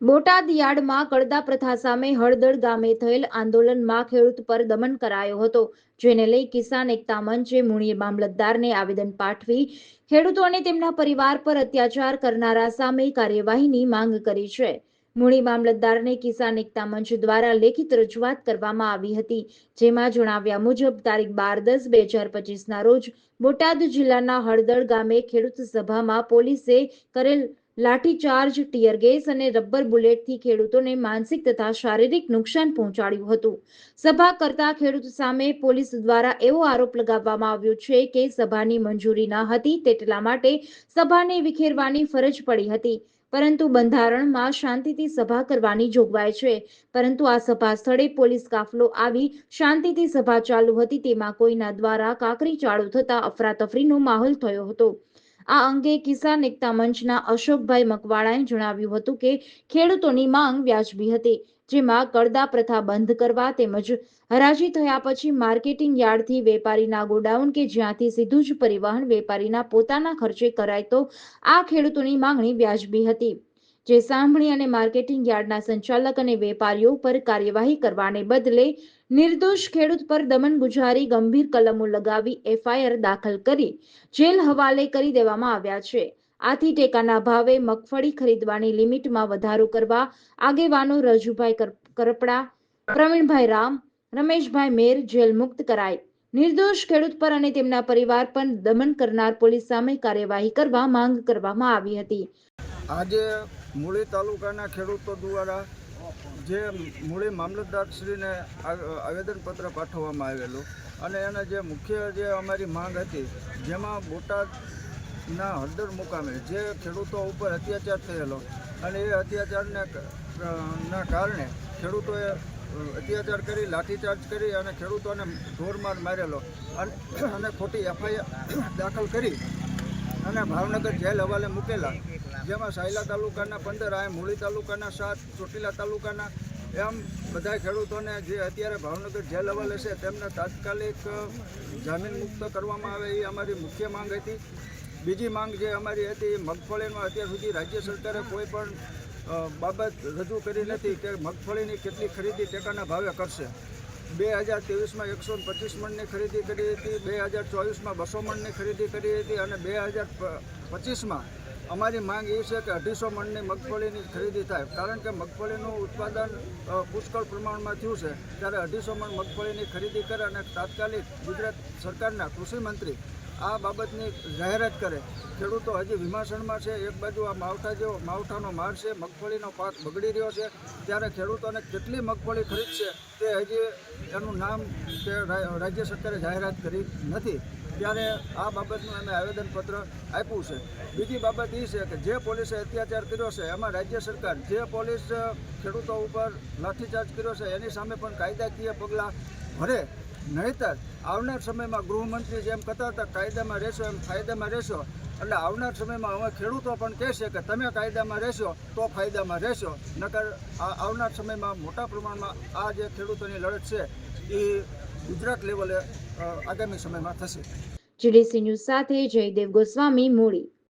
બોટાદ યાર્ડમાં કડદા પ્રથા સામે હળદળ ગામે થયેલ આંદોલનમાં ખેડૂત પર દમન કરાયો હતો, જેને લઈ કિસાન એકતા મંચે મુણીર મામલતદારને આવેદન પાઠવી ખેડૂતો અને તેમના પરિવાર પર અત્યાચાર કરનારા સામે કાર્યવાહીની માંગ કરી છે. મૂળી મામલતદારને કિસાન એકતા મંચ દ્વારા લેખિત રજૂઆત કરવામાં આવી હતી, જેમાં જણાવ્યા મુજબ તારીખ બાર દસ બે હજાર પચીસના રોજ બોટાદ જિલ્લાના હળદળ ગામે ખેડૂત સભામાં પોલીસે કરેલ લાઠીચાર્જ, ટીયર ગેસ અને રબર બુલેટથી ખેડૂતોને માનસિક તથા શારીરિક નુકસાન પહોંચાડ્યું હતું. સભા કરતા ખેડૂત સામે પોલીસ દ્વારા એવો આરોપ લગાવવામાં આવ્યો છે કે સભાની મંજૂરી ન હતી તેટલા માટે સભાને વિખેરવાની ફરજ પડી હતી. પરંતુ બંધારણમાં શાંતિથી સભા કરવાની જોગવાઈ છે. પરંતુ આ સભા સ્થળે પોલીસ કાફલો આવી શાંતિથી સભા ચાલુ હતી તેમાં કોઈના દ્વારા કાકરી ચાળુ થતા અફરાતફરીનો માહોલ થયો હતો. આ અંગે કિસાન એકતા મંચના અશોકભાઈ મકવાણાએ જણાવ્યું હતું કે ખેડૂતોની માંગ વ્યાજબી હતી, જેમાં કડદા પ્રથા બંધ કરવા તેમજ હરાજી થયા પછી માર્કેટિંગ યાર્ડથી વેપારીના ગોડાઉન કે જ્યાંથી સીધું જ પરિવહન વેપારીના પોતાના ખર્ચે કરાય તો આ ખેડૂતોની માંગણી વ્યાજબી હતી. જે સાંભળી અને માર્કેટિંગ યાર્ડના સંચાલક અને વેપારીઓ પર કાર્યવાહી કરવાને બદલે નિર્દોષ ખેડૂત પર દમન ગુજારી ગંભીર કલમો લગાવી એફઆઈઆર દાખલ કરી જેલ હવાલે કરી દેવામાં આવ્યા છે. આથી ટેકાના ભાવે મગફળી ખરીદવાની લિમિટમાં વધારો કરવા આગેવાનો રજુભાઈ કરપડા, પ્રવીણભાઈ રામ, રમેશભાઈ મેર જેલ મુક્ત કરાય નિર્દોષ ખેડૂત પર અને તેમના પરિવાર પર દમન કરનાર પોલીસ સામે કાર્યવાહી કરવા માંગ કરવામાં આવી હતી. આજે મૂળી તાલુકાના ખેડૂતો દ્વારા જે મૂળી મામલતદારશ્રીને આવેદનપત્ર પાઠવવામાં આવેલું અને એના જે મુખ્ય જે અમારી માંગ હતી, જેમાં બોટાદના હળદર મુકામે જે ખેડૂતો ઉપર અત્યાચાર થયેલો અને એ અત્યાચારને ના કારણે ખેડૂતોએ અત્યાચાર કરી, લાઠીચાર્જ કરી અને ખેડૂતોને ઢોરમાર મારેલો અને ખોટી એફઆઈઆર દાખલ કરી અને ભાવનગર જેલ હવાલે મૂકેલા, જેમાં સાયલા તાલુકાના પંદર, આ મૂળી તાલુકાના સાત, ચોટીલા તાલુકાના, એમ બધા ખેડૂતોને જે અત્યારે ભાવનગર જેલ હવાલે છે, તેમને તાત્કાલિક જામીન મુક્ત કરવામાં આવે એ અમારી મુખ્ય માંગ હતી. બીજી માંગ જે અમારી હતી મગફળીમાં અત્યાર સુધી રાજ્ય સરકારે કોઈ પણ બાબત રજૂ કરી નથી કે મગફળીની કેટલી ખરીદી ટેકાના ભાવે કરશે. બે હજાર ત્રેવીસમાં એકસો પચીસ મણની ખરીદી કરી હતી, બે હજાર ચોવીસમાં બસો મણની ખરીદી કરી હતી અને બે હજાર પચીસમાં અમારી માંગ એ છે કે અઢીસો મણની મગફળીની ખરીદી થાય. કારણ કે મગફળીનું ઉત્પાદન પુષ્કળ પ્રમાણમાં થયું છે. ત્યારે અઢીસો મણ મગફળીની ખરીદી કરે અને તાત્કાલિક ગુજરાત સરકારના કૃષિ મંત્રી આ બાબતની જાહેરાત કરે. ખેડૂતો હજી વિમાસણમાં છે. એક બાજુ આ માવઠા જેવો, માવઠાનો માર છે. મગફળીનો પાક બગડી રહ્યો છે. ત્યારે ખેડૂતોને કેટલી મગફળી ખરીદશે તે હજી એનું નામ રા- રાજ્ય સરકારે જાહેરાત કરી નથી. ત્યારે આ બાબતનું અમે આવેદનપત્ર આપ્યું છે. બીજી બાબત એ છે કે જે પોલીસે અત્યાચાર કર્યો છે, એમાં રાજ્ય સરકાર જે પોલીસ ખેડૂતો ઉપર લાઠીચાર્જ કર્યો છે, એની સામે પણ કાયદાકીય પગલાં ભરે. નહીતર આવનાર સમયમાં ગૃહમંત્રી જેમ કહેતા હતા, કાયદામાં રહેશો એમ ફાયદામાં રહેશો. એટલે આવનાર સમયમાં હવે ખેડૂતો પણ કહેશે કે, તમે કાયદામાં રહેશો તો ફાયદામાં રહેશો. નકર આવનાર સમયમાં મોટા પ્રમાણમાં આ જે ખેડૂતોની લડત છે, એ ગુજરાત લેવલે આગામી સમયમાં થશે. જીડીસી ન્યૂઝ સાથે જયદેવ ગોસ્વામી, મૂડી.